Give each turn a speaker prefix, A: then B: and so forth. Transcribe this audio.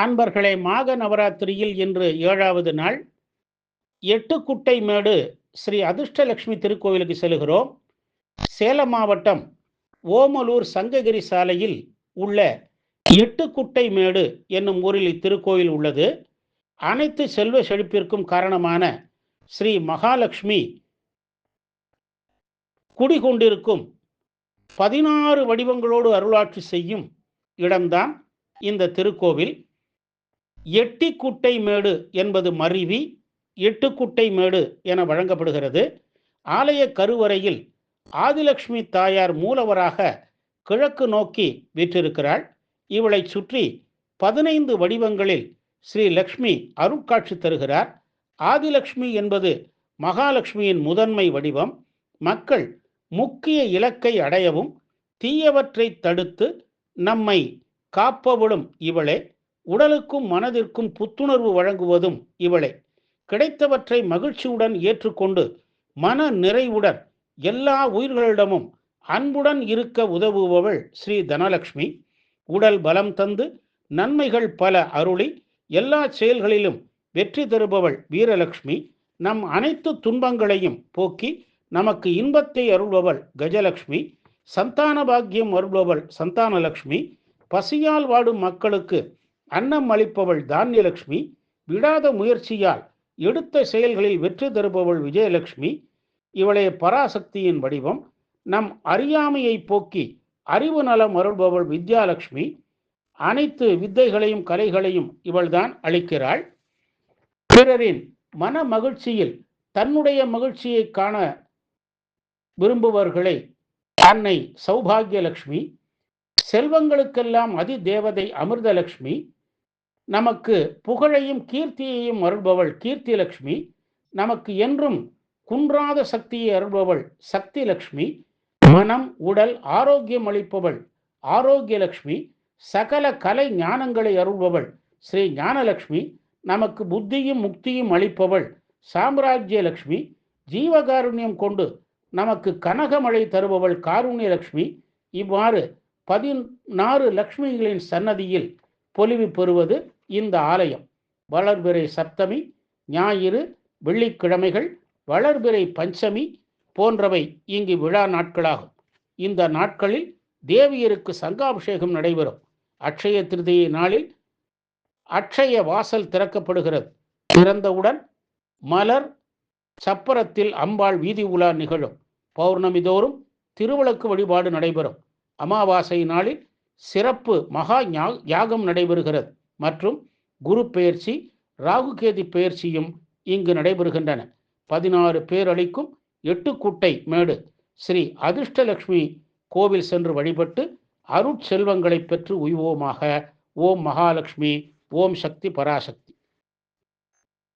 A: அன்பர்களே மாக நவராத்திரியில் இன்று ஏழாவது நாள். எட்டு குட்டை மேடு ஸ்ரீ அதிர்ஷ்டலட்சுமி திருக்கோவிலுக்கு செல்கிறோம். சேலம் மாவட்டம் ஓமலூர் சங்ககிரி சாலையில் உள்ள எட்டு குட்டை மேடு என்னும் ஊரில் இத்திருக்கோயில் உள்ளது. அனைத்து செல்வ செழிப்பிற்கும் காரணமான ஸ்ரீ மகாலட்சுமி குடிகொண்டிருக்கும் பதினாறு வடிவங்களோடு அருளாட்சி செய்யும் இடம்தான் இந்த திருக்கோவில். எட்டிக்குட்டை மேடு என்பது மருவி எட்டுக்குட்டை மேடு என வழங்கப்படுகிறது. ஆலய கருவறையில் ஆதிலட்சுமி தாயார் மூலவராக கிழக்கு நோக்கி வீற்றிருக்கிறாள். இவளை சுற்றி பதினைந்து வடிவங்களில் ஸ்ரீ லக்ஷ்மி அருட்காட்சி தருகிறார். ஆதிலக்ஷ்மி என்பது மகாலட்சுமியின் முதன்மை வடிவம். மக்கள் முக்கிய இலக்கை அடையவும் தீயவற்றை தடுத்து நம்மை காப்பவளும் இவளே. உடலுக்கும் மனதிற்கும் புத்துணர்வு வழங்குவதும் இவளே. கிடைத்தவற்றை மகிழ்ச்சியுடன் ஏற்றுக்கொண்டு மன நிறைவுடன் எல்லா உயிர்களிடமும் அன்புடன் இருக்க உதவுபவள் ஸ்ரீ தனலக்ஷ்மி. உடல் பலம் தந்து நன்மைகள் பல அருளி எல்லா செயல்களிலும் வெற்றி தருபவள் வீரலட்சுமி நம் அனைத்து துன்பங்களையும் போக்கி நமக்கு இன்பத்தை அருள்பவள் கஜலக்ஷ்மி. சந்தான பாக்கியம் அருள்பவள் சந்தானலக்ஷ்மி. பசியால் வாடும் மக்களுக்கு அன்னம் அளிப்பவள் தானியலட்சுமி விடாத முயற்சியால் எடுத்த செயல்களில் வெற்றி தருபவள் விஜயலட்சுமி இவளே பராசக்தியின் வடிவம். நம் அறியாமையை போக்கி அறிவு நலம் அருள்பவள் வித்யாலட்சுமி அனைத்து வித்தைகளையும் கலைகளையும் இவள்தான் அளிக்கிறாள். பிறரின் மன மகிழ்ச்சியில் தன்னுடைய மகிழ்ச்சியை காண விரும்புபவர்களை அன்னை சௌபாகியலட்சுமி செல்வங்களுக்கெல்லாம் அதி தேவதை அமிர்தலட்சுமி நமக்கு புகழையும் கீர்த்தியையும் அருள்பவள் கீர்த்தி லக்ஷ்மி நமக்கு என்றும் குன்றாத சக்தியை அருள்பவள் சக்தி லக்ஷ்மி மனம் உடல் ஆரோக்கியம் அளிப்பவள் ஆரோக்கிய லக்ஷ்மி சகல கலை ஞானங்களை அருள்பவள் ஸ்ரீ ஞானலக்ஷ்மி நமக்கு புத்தியும் முக்தியும் அளிப்பவள் சாம்ராஜ்யலட்சுமி ஜீவகாருண்யம் கொண்டு நமக்கு கனகமழை தருபவள் காருண்யலட்சுமி இவ்வாறு பதினாறு லக்ஷ்மிகளின் சன்னதியில் பொலிவு பெறுவது இந்த ஆலயம். வளர்பிறை சப்தமி ஞாயிறு வெள்ளிக்கிழமைகள் வளர்பிறை பஞ்சமி போன்றவை இங்கு விழா நாட்களாகும். இந்த நாட்களில் தேவியருக்கு சங்காபிஷேகம் நடைபெறும். அட்சய திருதியை நாளில் அட்சய வாசல் திறக்கப்படுகிறது. திறந்தவுடன் மலர் சப்பரத்தில் அம்பாள் வீதி உலா நிகழும். பௌர்ணமி தோறும் திருவிளக்கு வழிபாடு நடைபெறும். அமாவாசை நாளில் சிறப்பு மகா யாகம் நடைபெறுகிறது. மற்றும் குரு பெயர்ச்சி ராகுகேதி பெயர்ச்சியும் இங்கு நடைபெறுகின்றன. பதினாறு பேரளிக்கும் எட்டு குட்டை மேடு. ஸ்ரீ அதிர்ஷ்டலக்ஷ்மி கோவில் சென்று வழிபட்டு அருட்செல்வங்களை பெற்று உய்வோமாக. ஓம் மகாலட்சுமி ஓம் சக்தி பராசக்தி.